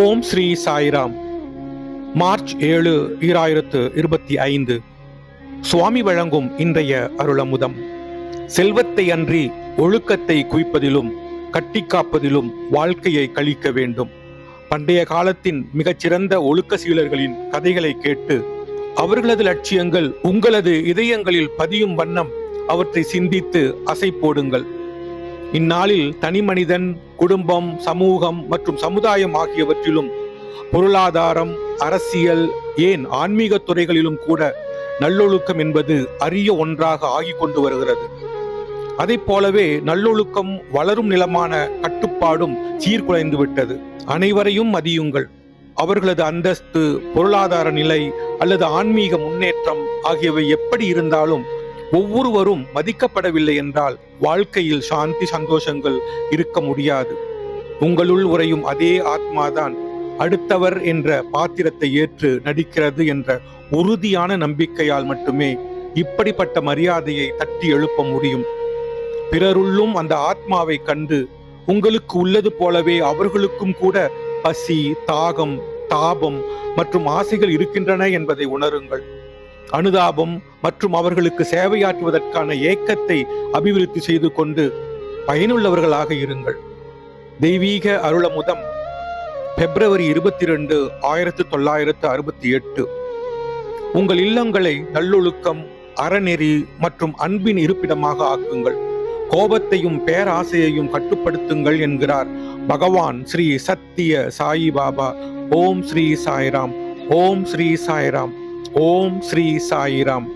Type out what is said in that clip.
ஓம் Sri Sairam. March ஏழு ஈராயிரத்து இருபத்தி ஐந்து. சுவாமி வழங்கும் இன்றைய அருளமுதம். செல்வத்தை அன்றி ஒழுக்கத்தை குவிப்பதிலும் கட்டி காப்பதிலும் வாழ்க்கையை கழிக்க வேண்டும். பண்டைய காலத்தின் மிகச்சிறந்த ஒழுக்க சீலர்களின் கதைகளை கேட்டு அவர்களது லட்சியங்கள் உங்களது இதயங்களில் பதியும் வண்ணம் அவற்றை சிந்தித்து அசை போடுங்கள். இந்நாளில் தனிமனிதன் குடும்பம் சமூகம் மற்றும் சமுதாயம் ஆகியவற்றிலும் பொருளாதாரம் அரசியல் ஏன் ஆன்மீக துறைகளிலும் கூட நல்லொழுக்கம் என்பது அரிய ஒன்றாக ஆகி கொண்டு வருகிறது. அதைப் போலவே நல்லொழுக்கம் வளரும் நிலமான கட்டுப்பாடும் சீர்குலைந்து விட்டது. அனைவரையும் மதியுங்கள். அவர்களது அந்தஸ்து பொருளாதார நிலை அல்லது ஆன்மீக முன்னேற்றம் ஆகியவை எப்படி இருந்தாலும் ஒவ்வொருவரும் மதிக்கப்படவில்லை என்றால் வாழ்க்கையில் சாந்தி சந்தோஷங்கள் இருக்க முடியாது. உங்களுள் உறையும் அதே ஆத்மாதான் அடுத்தவர் என்ற பாத்திரத்தை ஏற்று நடிக்கிறது என்ற உறுதியான நம்பிக்கையால் மட்டுமே இப்படிப்பட்ட மரியாதையை தட்டி எழுப்ப முடியும். பிறருள்ளும் அந்த ஆத்மாவை கண்டு உங்களுக்கு உள்ளது போலவே அவர்களுக்கும் கூட பசி தாகம் தாபம் மற்றும் ஆசைகள் இருக்கின்றன என்பதை உணருங்கள். அனுதாபம் மற்றும் அவர்களுக்கு சேவையாற்றுவதற்கான ஏக்கத்தை அபிவிருத்தி செய்து கொண்டு பயனுள்ளவர்களாக இருங்கள். தெய்வீக அருளமுதம் பிப்ரவரி இருபத்தி ரெண்டு ஆயிரத்து தொள்ளாயிரத்து அறுபத்தி எட்டு. உங்கள் இல்லங்களை நல்லொழுக்கம் அறநெறி மற்றும் அன்பின் இருப்பிடமாக ஆக்குங்கள். கோபத்தையும் பேராசையையும் கட்டுப்படுத்துங்கள் என்கிறார் பகவான் ஸ்ரீ சத்திய சாயி பாபா ஓம் ஸ்ரீ சாய்ராம். ஓம் ஸ்ரீ சாய்ராம். ஓம் ஸ்ரீ சாயிராம்.